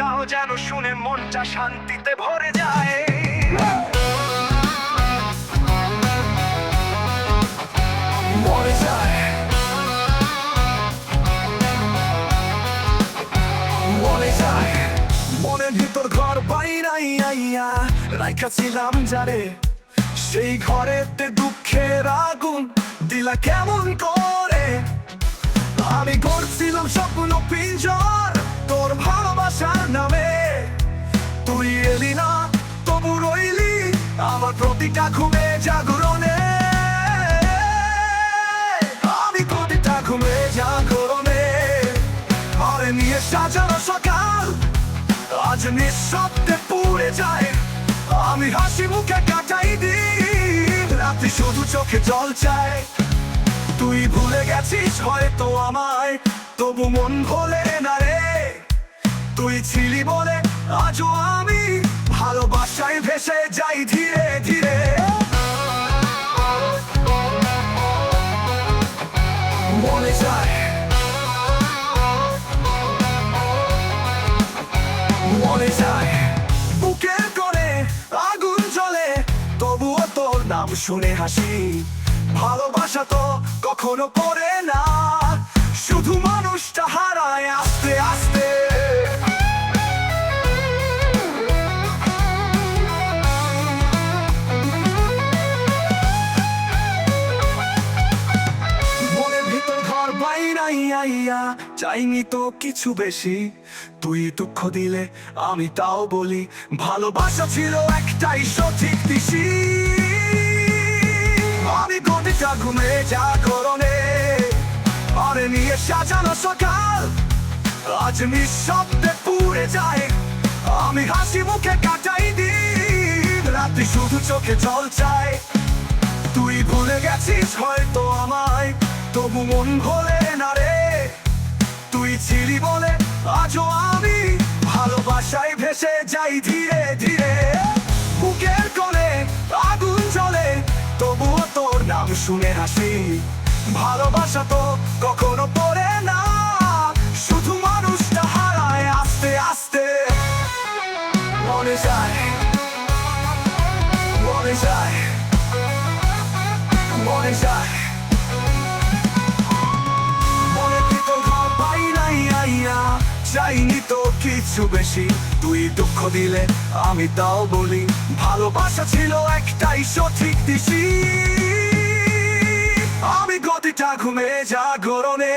দাও যেন শুনে মনটা শান্তিতে ভরে যায়। মরে মনের ভিতর ঘর বাইরাই আইয়া রাইখা ছিলাম যারে। সেই ঘরেতে দুঃখের আগুন দিলা কেমন করে? আমি করছিলাম স্বপ্ন, পিঞ্জর প্রতিটা ঘুমে জাগরণে। সাজানো সকাল, আজ নিঃশব্দে পুড়ে যায়। আমি হাসি মুখে কাটাই দিন রাতে শুধু চোখে জল চায়। তুই ভুলে গেছিস হয়তো আমায়, তবু মন ভোলে না রে। তুই ছিলি বলে আজও আমি ভালোবাসায় ভেসে যাই ধীরে। যায় বুকের করে আগুন জ্বলে, তবুও তোর নাম শুনে হাসি। ভালোবাসা তো কখনো পড়ে না। শুধু মানুষটা হারায়, আস্তে আস্তে আইয়া চাইনি তো কিছু বেশি। তুই দুঃখ দিলে আমি তাও বলি, ভালোবাসা ছিল একটাই সঠিক দিশি। আমি গতিটা ঘুমে জাগরণে আরে নিয়ে সাজানো সকাল। আজ নিঃশব্দে পুড়ে যায়, আমি হাসি মুখে কাটাই দিন। রাত্রি শুধু চোখে জল চায়। তুই ভুলে গেছিস হয়তো আমায়, তবু মন ভোলে ছিলি বলে আজও আমি ভালোবাসায় ভেসে যাই ধীরে ধীরে। বুকের কোলে আগুন চলে তবুও তোর নাম শুনে হাসি। ভালোবাসা তো কখনো পড়ে না। কিছু বেশি। তুই দুঃখ দিলে আমি তাও বলি, ভালোবাসা ছিল একটাই সঠিক দিশি। আমি গতিটা ঘুমে যা জাগরণে